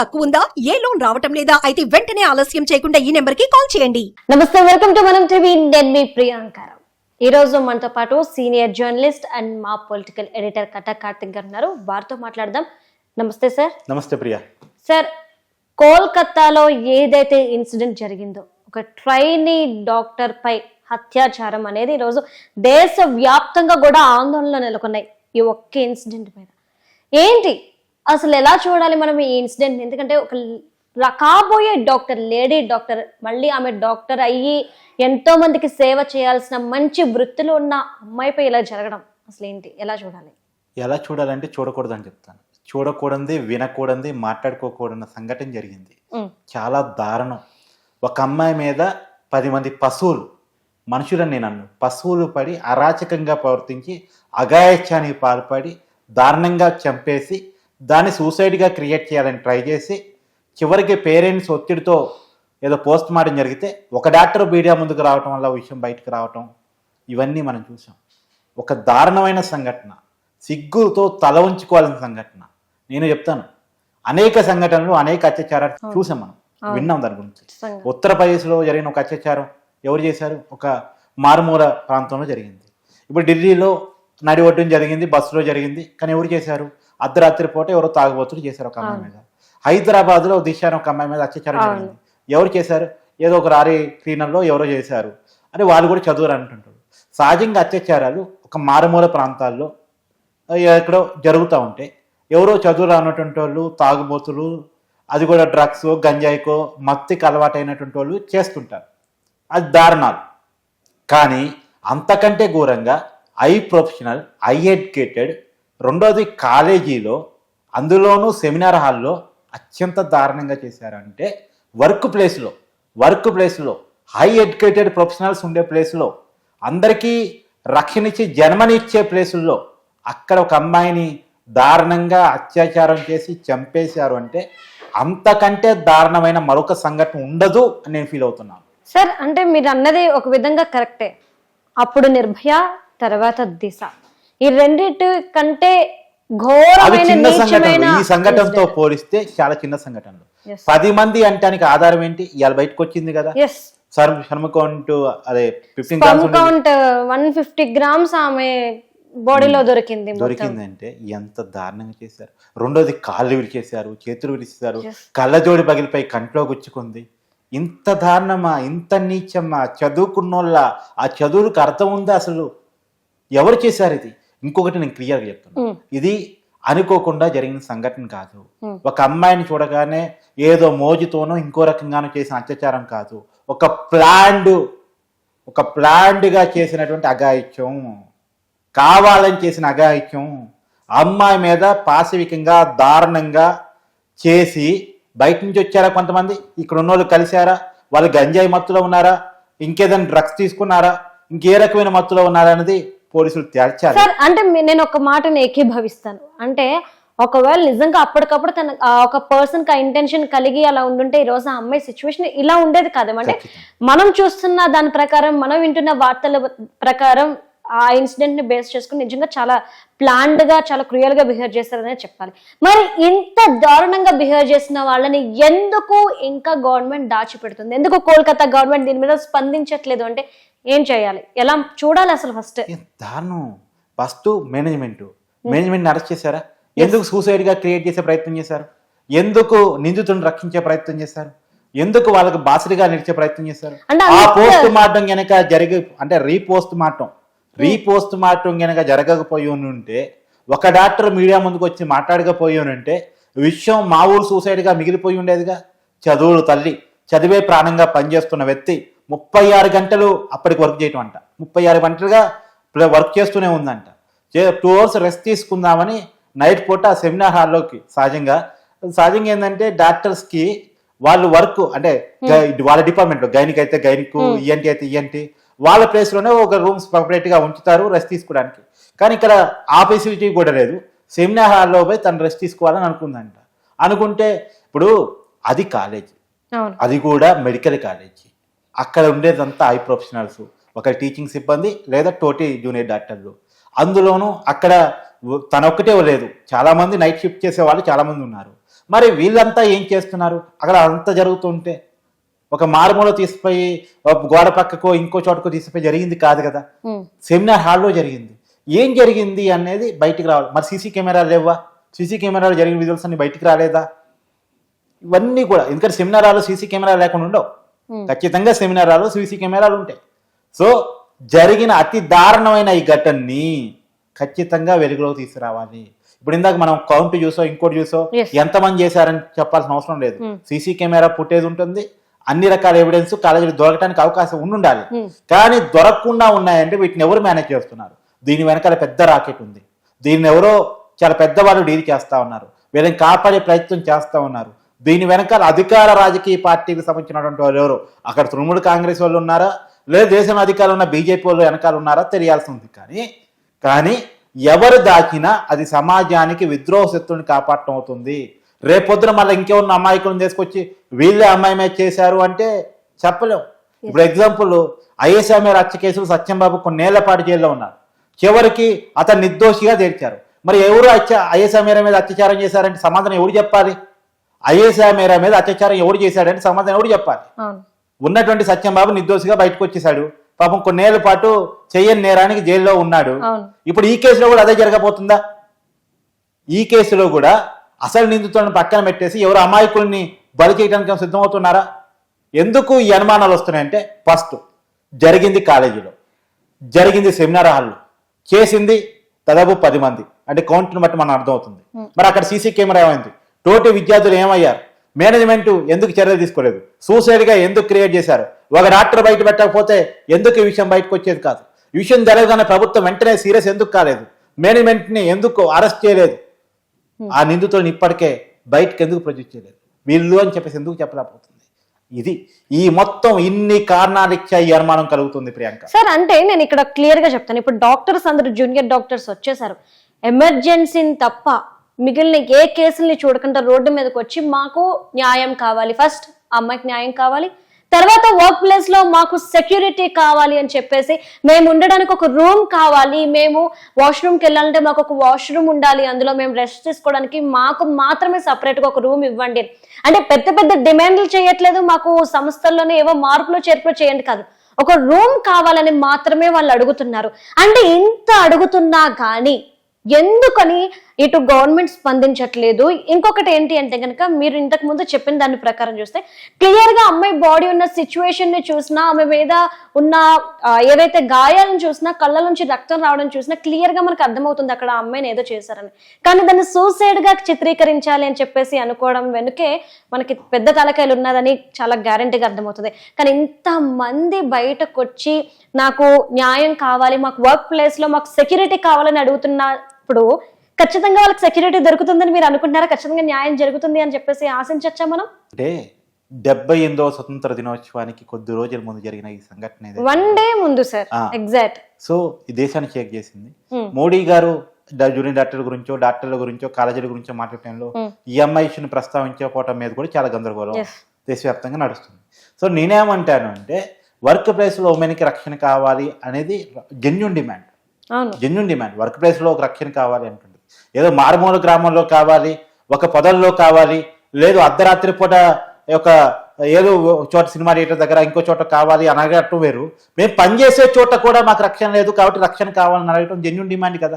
తక్కువ ఉందా ఏ లోన్ రావటం లేదా? అయితే వెంటనే ఆలస్యం చేయకుండా ఈ నెంబర్కి కాల్ చేయండి. నమస్తే వెల్కమ్ టు మనం టీవీ. నేను మీ ప్రియాంకరం ఈ రోజు మనతో పాటు సీనియర్ జర్నలిస్ట్ అండ్ మా పొలిటికల్ ఎడిటర్ కటా కార్తిక్ గారు ఉన్నారు. వారితో మాట్లాడదాం. నమస్తే సార్. నమస్తే ప్రియా. సార్ కోల్కతాలో ఏదైతే ఇన్సిడెంట్ జరిగిందో ఒక ట్రైనీ డాక్టర్ పై అత్యాచారం అనేది ఈరోజు దేశ వ్యాప్తంగా కూడా ఆందోళనలు నెలకొన్నాయి ఈ ఒక్క ఇన్సిడెంట్ మీద. ఏంటి? అసలు ఎలా చూడాలి మనం ఈ ఇన్సిడెంట్ ఎందుకంటే ఒక కాబోయే డాక్టర్ లేడీ డాక్టర్ మళ్ళీ ఆమె డాక్టర్ అయ్యి ఎంతో మందికి సేవ చేయాల్సిన మంచి వృత్తిలో ఉన్న అమ్మాయిపై ఇలా జరగడం అసలు ఏంటి? ఎలా చూడాలి? ఎలా చూడాలంటే చూడకూడదని చెప్తాను. చూడకూడదు వినకూడదు మాట్లాడుకోకూడని సంఘటన జరిగింది. చాలా దారుణం. ఒక అమ్మాయి మీద పది మంది పశువులు మనుషులని నేను అన్ను. పశువులు పడి అరాచకంగా ప్రవర్తించి అగాయత్యానికి పాల్పడి దారుణంగా చంపేసి దాన్ని సూసైడ్గా క్రియేట్ చేయాలని ట్రై చేసి చివరికి పేరెంట్స్ ఒత్తిడితో ఏదో పోస్ట్ మార్టం జరిగితే ఒక డాక్టర్ మీడియా ముందుకు రావటం వల్ల విషయం బయటకు రావటం ఇవన్నీ మనం చూసాం. ఒక దారుణమైన సంఘటన సిగ్గుతో తల ఉంచుకోవాల్సిన సంఘటన. నేను చెప్తాను అనేక సంఘటనలు అనేక అత్యాచారాలు చూసాం మనం విన్నాం దాని గురించి. ఉత్తరప్రదేశ్లో జరిగిన ఒక అత్యాచారం ఎవరు చేశారు? ఒక మారుమూల ప్రాంతంలో జరిగింది. ఇప్పుడు ఢిల్లీలో నడి ఒడ్డున జరిగింది బస్సులో జరిగింది కానీ ఎవరు చేశారు? అర్ధరాత్రి పూట ఎవరో తాగుబోతులు చేశారు ఒక అమ్మాయి మీద. హైదరాబాద్లో దిశ అని ఒక అమ్మాయి మీద అత్యాచారం. జరిగింది. ఎవరు చేశారు? ఏదో ఒక రారీ క్లీనర్లో ఎవరో చేశారు. అని వాళ్ళు కూడా చదువురు అంటుంటారు. సహజంగా అత్యాచారాలు ఒక మారుమూల ప్రాంతాల్లో ఎక్కడో జరుగుతూ ఉంటే ఎవరో చదువు రానటువంటి వాళ్ళు తాగుబోతులు అది కూడా డ్రగ్స్ గంజాయికో మత్తికి అలవాటైనటువంటి వాళ్ళు చేస్తుంటారు. అది దారుణాలు. కానీ అంతకంటే ఘోరంగా ఐ ప్రొఫెషనల్ ఐ ఎడ్యుకేటెడ్ రెండోది కాలేజీలో అందులోనూ సెమినార్ హాల్లో అత్యంత దారుణంగా చేశారంటే వర్క్ ప్లేస్లో వర్క్ ప్లేస్లో హై ఎడ్యుకేటెడ్ ప్రొఫెషనల్స్ ఉండే ప్లేస్లో అందరికీ రక్షణిచ్చి జన్మనిచ్చే ప్లేసుల్లో అక్కడ ఒక అమ్మాయిని దారుణంగా అత్యాచారం చేసి చంపేశారు అంటే అంతకంటే దారుణమైన మరొక సంఘటన ఉండదు అని నేను ఫీల్ అవుతున్నాను. సార్ అంటే మీరు అన్నది ఒక విధంగా కరెక్టే. అప్పుడు నిర్భయ తర్వాత దిశ. ఈ రెండిటి కంటే ఘోరమైన నీచమైన ఈ సంఘటనతో పోలిస్తే చాలా చిన్న సంఘటనలు. పది మంది అంటానికి ఆధారం ఏంటి? ఇవాళ బయటకు వచ్చింది కదా. షణ్ముఖంటూ అదే sperm count one fifty grams ఆమె బాడీలో దొరికింది మొత్తం. దొరికిందంటే ఎంత దారుణంగా చేశారు. రెండోది కాళ్ళు విరిచేశారు చేతులు విరిచేశారు. కళ్ళజోడి పగిలిపోయి కంట్లో గుచ్చుకుంది. ఇంత దారుణమా? ఇంత నీచమ్మా చదువుకున్నోళ్ళ ఆ చదువులకు అర్థం ఉందా అసలు? ఎవరు చేశారు ఇది? ఇంకొకటి నేను క్లియర్గా చెప్తున్నా. ఇది అనుకోకుండా జరిగిన సంఘటన కాదు. ఒక అమ్మాయిని చూడగానే ఏదో మోజుతోనో ఇంకో రకంగానో చేసిన అత్యాచారం కాదు. ఒక ప్లాండ్ ఒక ప్లాండ్గా చేసినటువంటి అఘాయిత్యం కావాలని చేసిన అఘాయిత్యం అమ్మాయి మీద పాశవికంగా దారుణంగా చేసి బయట నుంచి వచ్చారా కొంతమంది? ఇక్కడ ఉన్న వాళ్ళు కలిశారా? వాళ్ళు గంజాయి మత్తులో ఉన్నారా? ఇంకేదైనా డ్రగ్స్ తీసుకున్నారా? ఇంకే రకమైన మత్తులో ఉన్నారా అనేది పోలీసులు తేల్చారు సార్ అంటే నేను ఒక మాటను ఏకీభవిస్తాను. అంటే ఒకవేళ నిజంగా అప్పటికప్పుడు తన ఒక పర్సన్కి ఇంటెన్షన్ కలిగి అలా ఉండుంటే ఈ రోజు ఆ అమ్మాయి సిచ్యువేషన్ ఇలా ఉండేది కాదు అంటే మనం చూస్తున్న దాని ప్రకారం మనం వింటున్న వార్తల ప్రకారం ఆ ఇన్సిడెంట్ని బేస్ చేసుకుని నిజంగా చాలా ప్లాన్డ్గా చాలా క్రూయల్గా బిహేవ్ చేస్తారనే చెప్పాలి. మరి ఇంత దారుణంగా బిహేవ్ చేసిన వాళ్ళని ఎందుకు ఇంకా గవర్నమెంట్ దాచిపెడుతుంది? ఎందుకు కోల్కతా గవర్నమెంట్ దీని మీద స్పందించట్లేదు? అంటే ఏం చేయాలి? ఎలా చూడాలి అసలు ఫస్ట్ దారుణం? ఫస్ట్ మేనేజ్మెంట్ మేనేజ్మెంట్ అరెస్ట్ చేశారా? ఎందుకు సూసైడ్గా క్రియేట్ చేసే ప్రయత్నం చేశారు? ఎందుకు నిందితులను రక్షించే ప్రయత్నం చేశారు? ఎందుకు వాళ్ళకి బాసరిగా నిలిచే ప్రయత్నం చేశారు? అంటే ఆ పోస్ట్ మార్టం గనక జరిగి అంటే రీపోస్ట్ మార్టం రీపోస్ట్ మార్టం గనక జరగకపోయి ఉంటే ఒక డాక్టర్ మీడియా ముందుకు వచ్చి మాట్లాడకపోయి ఉంటే విషయం మా ఊరు సూసైడ్గా మిగిలిపోయి ఉండేదిగా చదువులు తల్లి చదివే ప్రాణంగా పనిచేస్తున్న వ్యక్తి ముప్పై ఆరు గంటలు అప్పటికి వర్క్ చేయటం అంట ముప్పై ఆరు గంటలుగా వర్క్ చేస్తూనే ఉందంట. టూ అవర్స్ రెస్ట్ తీసుకుందామని నైట్ పూట సెమినార్ హాల్లోకి సహజంగా సహజంగా ఏంటంటే డాక్టర్స్కి వాళ్ళు వర్క్ అంటే వాళ్ళ డిపార్ట్మెంట్లో గైనిక్ అయితే గైనిక్ ఈఎన్టీ అయితే ఈఎన్టీ వాళ్ళ ప్లేస్లోనే ఒక రూమ్స్గా ఉంచుతారు రెస్ట్ తీసుకోవడానికి. కానీ ఇక్కడ ఆ ఫెసిలిటీ కూడా లేదు. సెమినార్ హాల్లో పోయి తను రెస్ట్ తీసుకోవాలని అనుకుందంట. అనుకుంటే ఇప్పుడు అది కాలేజ్ అది కూడా మెడికల్ కాలేజీ అక్కడ ఉండేదంతా ఐ ప్రొఫెషనల్స్ ఒక టీచింగ్ సిబ్బంది లేదా తోటి జూనియర్ డాక్టర్లు. అందులోనూ అక్కడ తనొక్కటే లేదు. చాలా మంది నైట్ షిఫ్ట్ చేసే వాళ్ళు చాలా మంది ఉన్నారు. మరి వీళ్ళంతా ఏం చేస్తున్నారు? అక్కడ అంత జరుగుతుంటే ఒక మారుమూల తీసిపోయి గోడ పక్కకో ఇంకో చోటకో తీసిపోయి జరిగింది కాదు కదా. సెమినార్ హాల్లో జరిగింది. ఏం జరిగింది అనేది బయటికి రావాలి. మరి సీసీ కెమెరాలు లేవా సీసీ కెమెరాలు జరిగిన విజువల్స్ అన్ని బయటికి రాలేదా? ఇవన్నీ కూడా ఎందుకంటే సెమినార్ హాల్లో సీసీ కెమెరాలు లేకుండా ఉండవు. ఖచ్చితంగా సెమినార్ హాల్లో సీసీ కెమెరాలు ఉంటాయి. సో జరిగిన అతి దారుణమైన ఈ ఘటనని ఖచ్చితంగా వెలుగులోకి తీసుకురావాలి. ఇప్పుడు ఇందాక మనం కౌంట్ చూసో ఇంకోటి చూసో. ఎంతమంది చేశారని చెప్పాల్సిన అవసరం లేదు. సీసీ కెమెరా ఫుటేజ్ ఉంటుంది. అన్ని రకాల ఎవిడెన్స్ కాలేజీలు దొరకడానికి అవకాశం ఉండాలి. కానీ దొరకకుండా ఉన్నాయంటే వీటిని ఎవరు మేనేజ్ చేస్తున్నారు? దీని వెనకాల పెద్ద రాకెట్ ఉంది. దీన్ని ఎవరో చాలా పెద్దవాళ్ళు డీల్ చేస్తా ఉన్నారు. వీళ్ళని కాపాడే ప్రయత్నం చేస్తా ఉన్నారు. దీని వెనకాల అధికార రాజకీయ పార్టీకి సంబంధించినటువంటి వాళ్ళు ఎవరు? అక్కడ తృణమూల కాంగ్రెస్ వాళ్ళు ఉన్నారా? లేదా దేశంలో అధికారులు ఉన్న బీజేపీ వాళ్ళు వెనకాల ఉన్నారా? తెలియాల్సి ఉంది కానీ కానీ ఎవరు దాచినా అది సమాజానికి విద్రోహ శక్తుల్ని కాపాడటం అవుతుంది. రేపొద్దున మళ్ళీ ఇంకెవరిని అమాయకులను తీసుకొచ్చి వీళ్ళే అమ్మాయి మీద చేశారు అంటే చెప్పలేం. ఇప్పుడు ఎగ్జాంపుల్ ఐఎస్ఐఎంఏ హత్య కేసులు సత్యంబాబు కొన్నేళ్ళ పాటు జైల్లో ఉన్నారు. చివరికి అతను నిర్దోషిగా తేల్చారు మరి ఎవరు హత్య ఐఎస్ఐ మీద అత్యాచారం చేశారంటే సమాధానం ఎవరు చెప్పాలి? ఐఎస్ఐ మేర మీద అత్యాచారం ఎవరు చేశాడంటే సమాధానం ఎవరు చెప్పాలి? ఉన్నటువంటి సత్యంబాబు నిర్దోషిగా బయటకు వచ్చేసాడు పాపం కొన్నేళ్ళ పాటు చెయ్యని నేరానికి జైల్లో ఉన్నాడు. ఇప్పుడు ఈ కేసులో కూడా అదే జరగబోతుందా? ఈ కేసులో కూడా అసలు నిందితులను పక్కన పెట్టేసి ఎవరు అమాయకుల్ని బలి చేయడానికి సిద్ధమవుతున్నారా? ఎందుకు ఈ అనుమానాలు వస్తున్నాయంటే ఫస్ట్ జరిగింది కాలేజీలో. జరిగింది సెమినార్ హాల్లో. చేసింది దాదాపు పది మంది. అంటే కౌంట్ని బట్టి మనం అర్థమవుతుంది. మరి అక్కడ సీసీ కెమెరా ఏమైంది? తోటి విద్యార్థులు ఏమయ్యారు? మేనేజ్మెంట్ ఎందుకు చర్యలు తీసుకోలేదు? సూసైడ్గా ఎందుకు క్రియేట్ చేశారు? ఒక డాక్టర్ బయట పెట్టకపోతే ఎందుకు ఈ విషయం బయటకు వచ్చేది కాదు? ఈ విషయం జరగగానే ప్రభుత్వం వెంటనే సీరియస్ ఎందుకు కాలేదు? మేనేజ్మెంట్ని ఎందుకు అరెస్ట్ చేయలేదు? ఆ నిందితులను ఇప్పటికే బయటకు ఎందుకు ప్రొడ్యూస్ చేయలేదు? వీళ్ళు అని చెప్పేసి ఎందుకు చెప్పలేకపోతుంది? ఇది ఈ మొత్తం ఇన్ని కారణాలు ఇచ్చా ఈ అనుమానం కలుగుతుంది ప్రియాంక. సార్ అంటే నేను ఇక్కడ క్లియర్గా చెప్తాను. ఇప్పుడు డాక్టర్స్ అందరూ జూనియర్ డాక్టర్స్ వచ్చేసారు. ఎమర్జెన్సీని తప్ప మిగిలిన ఏ కేసుల్ని చూడకుండా రోడ్డు మీదకి వచ్చి మాకు న్యాయం కావాలి. ఫస్ట్ అమ్మాయికి న్యాయం కావాలి. తర్వాత వర్క్ ప్లేస్లో మాకు సెక్యూరిటీ కావాలి అని చెప్పేసి మేము ఉండడానికి ఒక రూమ్ కావాలి. మేము వాష్రూమ్కి వెళ్ళాలంటే మాకు ఒక వాష్రూమ్ ఉండాలి. అందులో మేము రెస్ట్ తీసుకోవడానికి మాకు మాత్రమే సపరేట్గా ఒక రూమ్ ఇవ్వండి. అంటే పెద్ద పెద్ద డిమాండ్లు చేయట్లేదు. మాకు సంస్థల్లోనే ఏవో మార్పులు చేర్పులు చేయండి కాదు. ఒక రూమ్ కావాలని మాత్రమే వాళ్ళు అడుగుతున్నారు. అంటే ఇంత అడుగుతున్నా కానీ ఎందుకని ఇటు గవర్నమెంట్ స్పందించట్లేదు. ఇంకొకటి ఏంటి అంటే కనుక మీరు ఇంతకు ముందు చెప్పిన దాని ప్రకారం చూస్తే క్లియర్గా అమ్మాయి బాడీ ఉన్న సిచ్యువేషన్ని చూసినా ఆమె మీద ఉన్న ఏవైతే గాయాలను చూసినా కళ్ళ నుంచి రక్తం రావడం చూసినా క్లియర్గా మనకు అర్థమవుతుంది అక్కడ అమ్మాయిని ఏదో చేశారని. కానీ దాన్ని సూసైడ్గా చిత్రీకరించాలి అని చెప్పేసి అనుకోవడం వెనుకే మనకి పెద్ద తలకాయలు ఉన్నదని చాలా గ్యారంటీగా అర్థమవుతుంది. కానీ ఇంత మంది బయటకు వచ్చి నాకు న్యాయం కావాలి మాకు వర్క్ ప్లేస్లో మాకు సెక్యూరిటీ కావాలని అడుగుతున్నప్పుడు ఖచ్చితంగా వాళ్ళకి సెక్యూరిటీ దొరుకుతుందని మీరు అనుకుంటున్నారా? ఖచ్చితంగా న్యాయం జరుగుతుంది అని చెప్పేసి ఆశించచ్చా మనం? అంటే డెబ్బై ఎనిమిదవ స్వతంత్ర దినోత్సవానికి కొద్ది రోజుల ముందు జరిగిన ఈ సంఘటన ఏదైతే వన్ డే ముందు సార్ ఆ. ఎగ్జాక్ట్ సో ఈ దేశాన్ని షేక్ చేసింది. Hmm. మోడీ గారు డా- జూనియర్ డాక్టర్ల గురించో డాక్టర్ల గురించో కాలేజీల గురించో మాట్లాడటంలో Hmm. ఈ అమ్మాయి ఇష్యూని ప్రస్తావించకపోవటం మీద కూడా చాలా గందరగోళం Yes. దేశవ్యాప్తంగా నడుస్తుంది. సో నేనేమంటాను అంటే వర్క్ ప్లేస్లో ఉమెన్కి రక్షణ కావాలి అనేది జెన్యున్ డిమాండ్ అవును. జెన్యున్ డిమాండ్ వర్క్ ప్లేస్లో ఒక రక్షణ కావాలి అంటుంది ఏదో మారుమూల గ్రామంలో కావాలి ఒక పొదల్లో కావాలి లేదు అర్ధరాత్రి పూట ఒక ఏదో చోట సినిమా థియేటర్ దగ్గర ఇంకో చోట కావాలి అని అడగటం వేరు. మేము పనిచేసే చోట కూడా మాకు రక్షణ లేదు కాబట్టి రక్షణ కావాలని అడగటం జెన్యున్ డిమాండ్ కదా.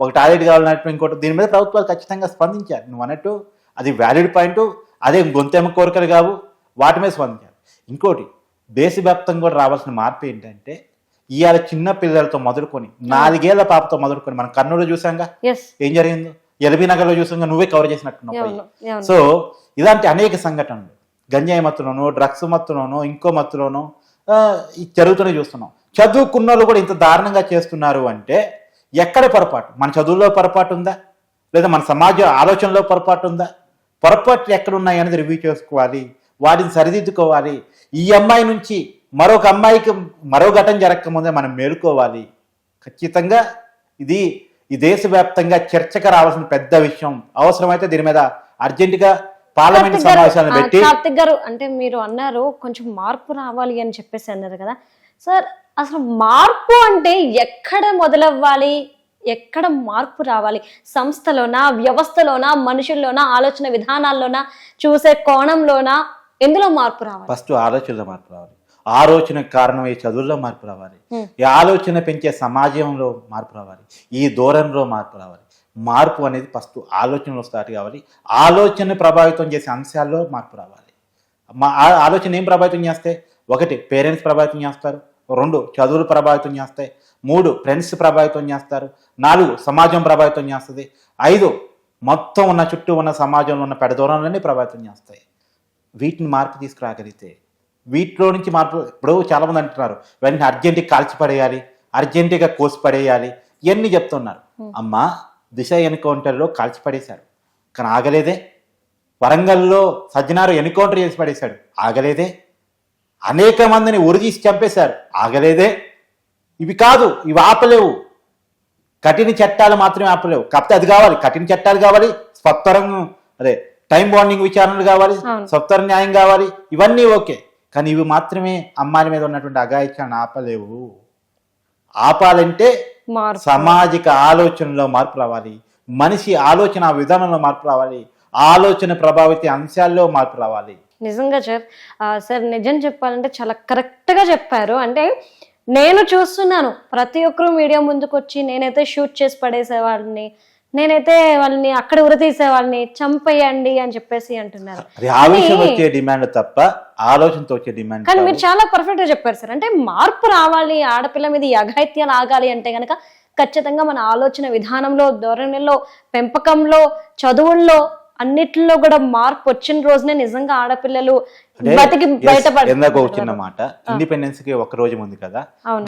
ఒక టాయిలెట్ కావాలన్నట్టు ఇంకోటి దీని మీద ప్రభుత్వాలు ఖచ్చితంగా స్పందించారు నువ్వు అన్నట్టు అది వ్యాలిడ్ పాయింట్ అదే గొంతెమ్మ కోరికలు కావు వాటి మీద స్పందించారు ఇంకోటి దేశవ్యాప్తంగా కూడా రావాల్సిన మార్పు ఏంటంటే ఇవాళ చిన్న పిల్లలతో మొదలుకొని నాలుగేళ్ళ పాపతో మొదలుకొని మనం కర్నూలు చూసాంగా? ఏం జరిగిందో? ఎల్బీ నగర్లో చూసాంగా? నువ్వే కవర్ చేసినట్టున్నావు సో ఇలాంటి అనేక సంఘటనలు. గంజాయి మత్తులోనో డ్రగ్స్ మత్తులోనో ఇంకో మత్తులోనో జరుగుతూనే చూస్తున్నాం. చదువుకున్న వాళ్ళు కూడా ఇంత దారుణంగా చేస్తున్నారు అంటే ఎక్కడ పొరపాటు? మన చదువుల్లో పొరపాటు ఉందా? లేదా మన సమాజ ఆలోచనలో పొరపాటు ఉందా? పొరపాట్లు ఎక్కడ ఉన్నాయి అనేది రివ్యూ చేసుకోవాలి. వాటిని సరిదిద్దుకోవాలి. ఈ అమ్మాయి నుంచి మరొక అమ్మాయికి మరో ఘటన జరగకముందే మనం మేలుకోవాలి. ఖచ్చితంగా ఇది ఈ దేశవ్యాప్తంగా చర్చకు రావాల్సిన పెద్ద విషయం. అవసరమైతే దీని మీద అర్జెంటుగా పార్లమెంట్ ఆ, పెట్టి కార్తిక్ గారు అంటే మీరు అన్నారు కొంచెం మార్పు రావాలి అని చెప్పేసి అన్నారు కదా. సార్ అసలు మార్పు అంటే ఎక్కడ మొదలవ్వాలి? ఎక్కడ మార్పు రావాలి? సంస్థలోనా వ్యవస్థలోనా మనుషుల్లోనా ఆలోచన విధానాల్లోనా చూసే కోణంలోనా ఎందులో మార్పు రావాలి? ఫస్ట్ ఆలోచనలో మార్పు రావాలి. ఆలోచనకు కారణమయ్యే చదువుల్లో మార్పు రావాలి. ఈ ఆలోచన పెంచే సమాజంలో మార్పు రావాలి. ఈ దూరంలో మార్పు రావాలి. మార్పు అనేది ఫస్ట్ ఆలోచనలో స్టార్ట్ కావాలి. ఆలోచన ప్రభావితం చేసే అంశాల్లో మార్పు రావాలి. మా ఆలోచన ఏం ప్రభావితం చేస్తే? ఒకటి పేరెంట్స్ ప్రభావితం చేస్తారు. రెండు చదువులు ప్రభావితం చేస్తాయి. మూడు ఫ్రెండ్స్ ప్రభావితం చేస్తారు. నాలుగు సమాజం ప్రభావితం చేస్తుంది. ఐదు మొత్తం ఉన్న చుట్టూ ఉన్న సమాజంలో ఉన్న పెద్ద దూరంలోనే ప్రభావితం చేస్తాయి. వీటిని మార్పు తీసుకురాగలిగితే వీటిలో నుంచి మార్పు ఇప్పుడు చాలామంది అంటున్నారు వెంటనే అర్జెంటుగా కాల్చి పడేయాలి అర్జెంటుగా కోసి పడేయాలి ఇవన్నీ చెప్తున్నారు. అమ్మా దిశ ఎన్కౌంటర్లో కాల్చి పడేశారు. కానీ ఆగలేదే. వరంగల్లో సజ్జనారు ఎన్కౌంటర్ చేసి పడేశాడు. ఆగలేదే. అనేక మందిని ఉరిదీసి చంపేశారు. ఆగలేదే. ఇవి కాదు ఇవి ఆపలేవు. కఠిన చట్టాలు మాత్రమే ఆపలేవు. కాకపోతే అది కావాలి. కఠిన చట్టాలు కావాలి. స్వత్తరం అదే టైం బాండింగ్ విచారణలు కావాలి. అవును. స్వత్తర న్యాయం కావాలి. ఇవన్నీ ఓకే. కానీ ఇవి మాత్రమే అమ్మాయిల మీద ఉన్నటువంటి అఘాయిత్యాన్ని ఆపలేవు. ఆపాలంటే సామాజిక ఆలోచనలో మార్పు రావాలి. మనిషి ఆలోచన విధానంలో మార్పు రావాలి. ఆలోచన ప్రభావిత అంశాల్లో మార్పు రావాలి. నిజంగా సార్ సార్ నిజం చెప్పాలంటే చాలా కరెక్ట్గా చెప్పారు. అంటే నేను చూస్తున్నాను ప్రతి ఒక్కరు మీడియా ముందుకు వచ్చి నేనైతే షూట్ చేసి పడేసేవాళ్ళని నేనైతే వాళ్ళని అక్కడ ఉరతీసేవాళ్ళని చంపేయండి అని చెప్పేసి అంటున్నారు. అది ఆవేశం కానీ- వచ్చే డిమాండ్ తప్ప ఆలోచనతో వచ్చే డిమాండ్ కానీ మీరు చాలా పర్ఫెక్ట్గా చెప్పారు సార్. అంటే మార్పు రావాలి ఆడపిల్ల మీద ఈ అఘాయిత్యాలు ఆగాలి అంటే గనక ఖచ్చితంగా మన ఆలోచన విధానంలో ధోరణిలో పెంపకంలో చదువుల్లో అన్నిటిలో కూడా మార్పు వచ్చిన రోజునే నిజంగా ఆడపిల్లలు బతికి బయటపడ చిన్న మాట. ఇండిపెండెన్స్కి ఒక రోజు ఉంది కదా.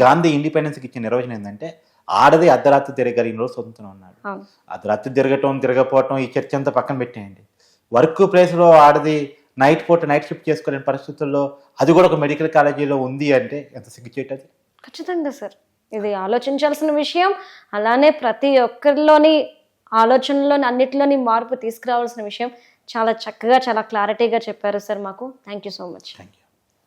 గాంధీ ఇండిపెండెన్స్కి ఇచ్చిన నిర్వచనం ఏంటంటే ఆడది అర్ధరాత్రి తిరగలిగిన రోజు స్వతంత్రం అవును. అర్ధరాత్రి తిరగటం తిరగపోవటం ఈ చర్చ అంతా పక్కన పెట్టేయండి. వర్క్ ప్లేస్లో ఆడది నైట్ పూట నైట్ షిఫ్ట్ చేసుకోలేని పరిస్థితుల్లో అది కూడా ఒక మెడికల్ కాలేజీలో ఉంది అంటే ఎంత సిగ్గుచేటది ఖచ్చితంగా సార్. ఇది ఆలోచించాల్సిన విషయం. అలానే ప్రతి ఒక్కరిలోని ఆలోచనలోని అన్నిటిలోని మార్పు తీసుకురావాల్సిన విషయం. చాలా చక్కగా చాలా క్లారిటీగా చెప్పారు సార్ మాకు. Thank you so much thank you